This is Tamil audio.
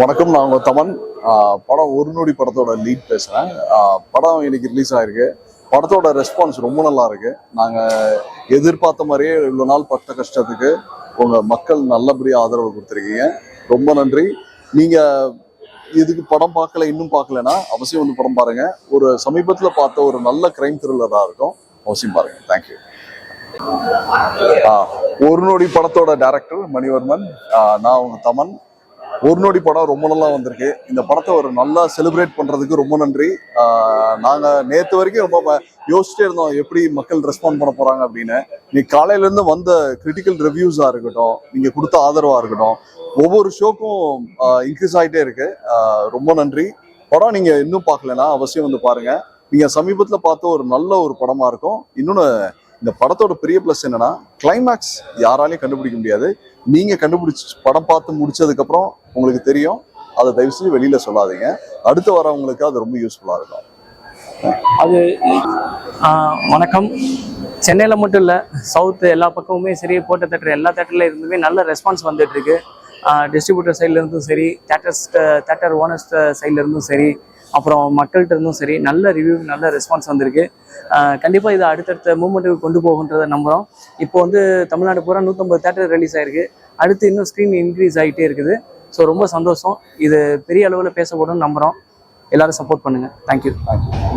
வணக்கம் நான் உங்க தமன். படம் ஒரு நொடி படத்தோட லீட் பேசுறேன். படம் இன்னைக்கு ரிலீஸ் ஆயிருக்கு. படத்தோட ரெஸ்பான்ஸ் ரொம்ப நல்லா இருக்கு. நாங்க எதிர்பார்த்த மாதிரியே இவ்வளவு நாள் பட்ட கஷ்டத்துக்கு உங்க மக்கள் நல்லபடியாக ஆதரவு கொடுத்துருக்கீங்க. ரொம்ப நன்றி. நீங்க இதுக்கு படம் பார்க்கல இன்னும் பார்க்கலனா அவசியம் வந்து படம் பாருங்க. ஒரு சமீபத்தில் பார்த்த ஒரு நல்ல கிரைம் த்ரில்லராக இருக்கும். அவசியம் பாருங்க. தேங்க்யூ ஒரு நொடி படத்தோட டேரக்டர் மணிவர்மன். நான் உங்க தமன். ஒரு நொடி படம் ரொம்ப நல்லா வந்திருக்கு. இந்த படத்தை ஒரு நல்லா செலிப்ரேட் பண்ணுறதுக்கு ரொம்ப நன்றி. நாங்கள் நேற்று வரைக்கும் ரொம்ப யோசிச்சுட்டே யோசிச்சிட்டே இருந்தோம் எப்படி மக்கள் ரெஸ்பாண்ட் பண்ண போகிறாங்க அப்படின்னு. நீ காலையிலேருந்து வந்த கிரிட்டிக்கல் ரிவ்யூஸாக இருக்கட்டும் நீங்கள் கொடுத்த ஆதரவாக இருக்கட்டும் ஒவ்வொரு ஷோக்கும் இன்க்ரீஸ் ஆகிட்டே இருக்கு. ரொம்ப நன்றி. படம் நீங்கள் இன்னும் பார்க்கலனா அவசியம் வந்து பாருங்கள் நீங்கள் சமீபத்தில் பார்த்த ஒரு நல்ல ஒரு படமாக இருக்கும். இன்னொன்று இந்த படத்தோட பெரிய ப்ளஸ் என்னன்னா கிளைமேக்ஸ் யாராலையும் கண்டுபிடிக்க முடியாது. நீங்க கண்டுபிடிச்சு படம் பார்த்து முடிச்சதுக்கப்புறம் உங்களுக்கு தெரியும். அதை தயவு செஞ்சு வெளியில சொல்லாதீங்க. அடுத்து வரவங்களுக்கு அது ரொம்ப யூஸ்ஃபுல்லா இருக்கும். அது வணக்கம். சென்னையில் மட்டும் இல்லை சவுத்து எல்லா பக்கமுமே சரி போட்ட தேட்டர் எல்லா தேட்டரில் இருந்துமே நல்ல ரெஸ்பான்ஸ் வந்துட்டு இருக்கு. டிஸ்ட்ரிபியூட்டர் சைட்லேருந்தும் சரி தேட்டர்ஸ் தேட்டர் ஓனர்ஸ் சைட்ல இருந்தும் சரி அப்புறம் மக்கள்கிட்ட இருந்தும் சரி நல்ல ரிவ்யூ நல்ல ரெஸ்பான்ஸ் வந்திருக்கு. கண்டிப்பாக இதை அடுத்தடுத்த மூமெண்ட்டுக்கு கொண்டு போகுன்றதை நம்புகிறோம் இப்போ வந்து தமிழ்நாடு பூரா நூற்றம்பது தேட்டர் ரிலீஸ் ஆயிருக்கு. அடுத்து இன்னும் ஸ்க்ரீன் இன்க்ரீஸ் ஆகிட்டே இருக்குது. ஸோ ரொம்ப சந்தோஷம். இது பெரிய அளவில் பேசப்படும்னு நம்புகிறோம் எல்லாரும் சப்போர்ட் பண்ணுங்கள் தேங்க்யூ தேங்க்யூ